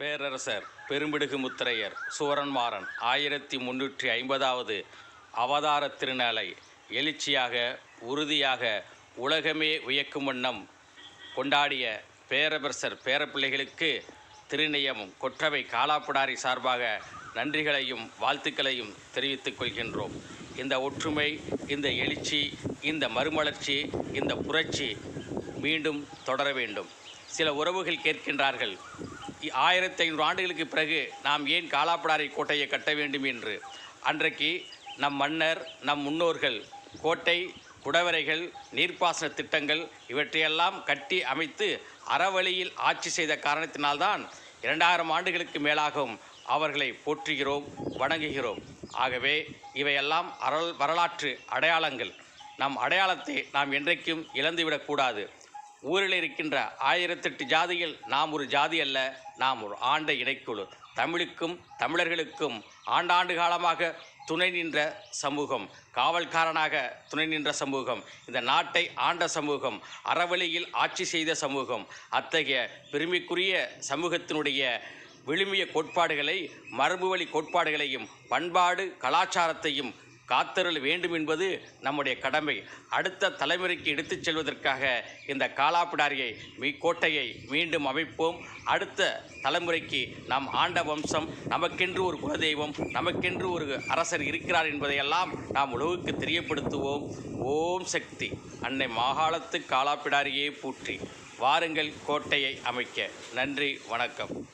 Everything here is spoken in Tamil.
பேரரசர் பெரும்பிடுகு முத்திரையர் சூரன்மாறன் ஆயிரத்தி முன்னூற்றி ஐம்பதாவது அவதார திருநாளை எழுச்சியாக உறுதியாக உலகமே வியக்கும் வண்ணம் கொண்டாடிய பேரரசர் பேரப்பிள்ளைகளுக்கு திருநயமும் கொற்றவை காலாப்புடாரி சார்பாக நன்றிகளையும் வாழ்த்துக்களையும் தெரிவித்துக் கொள்கின்றோம். இந்த ஒற்றுமை இந்த எழுச்சி இந்த மறுமலர்ச்சி இந்த புரட்சி மீண்டும் தொடர வேண்டும். சில உறவுகள் கேட்கின்றார்கள். ஆயிரத்தி ஐநூறு ஆண்டுகளுக்கு பிறகு நாம் ஏன் காலாப்படாரை கோட்டையை கட்ட வேண்டும் என்று? அன்றைக்கு நம் மன்னர் நம் முன்னோர்கள் கோட்டை குடவரைகள் நீர்ப்பாசன திட்டங்கள் இவற்றையெல்லாம் கட்டி அமைத்து அறவழியில் ஆட்சி செய்த காரணத்தினால்தான் இரண்டாயிரம் ஆண்டுகளுக்கு மேலாகவும் அவர்களை போற்றுகிறோம் வணங்குகிறோம். ஆகவே இவையெல்லாம் அறல் வரலாற்று அடையாளங்கள். நம் அடையாளத்தை நாம் என்றைக்கும் இழந்துவிடக்கூடாது. ஊரில் இருக்கின்ற ஆயிரத்தெட்டு ஜாதியில் நாம் ஒரு ஜாதி அல்ல நாம் ஒரு ஆண்ட இணைக்குழு தமிழுக்கும் தமிழர்களுக்கும் ஆண்டாண்டு காலமாக துணை நின்ற சமூகம் காவல்காரனாக துணை நின்ற சமூகம் இந்த நாட்டை ஆண்ட சமூகம் அறவழியில் ஆட்சி செய்த சமூகம் அத்தகைய பெருமைக்குரிய சமூகத்தினுடைய விழுமிய கோட்பாடுகளை மரபுவழி கோட்பாடுகளையும் பண்பாடு கலாச்சாரத்தையும் காத்தருள் வேண்டும் என்பது நம்முடைய கடமை. அடுத்த தலைமுறைக்கு எடுத்துச் செல்வதற்காக இந்த காலாப்பிடாரியை மீ கோட்டையை மீண்டும் அமைப்போம். அடுத்த தலைமுறைக்கு நாம் ஆண்ட வம்சம் நமக்கென்று ஒரு குலதெய்வம் நமக்கென்று ஒரு அரசர் இருக்கிறார் என்பதையெல்லாம் நாம் உலகுக்கு தெரியப்படுத்துவோம். ஓம் சக்தி. அன்னை மாகாணத்து காலாப்பிடாரியே பூற்றி வாருங்கள் கோட்டையை அமைக்க. நன்றி வணக்கம்.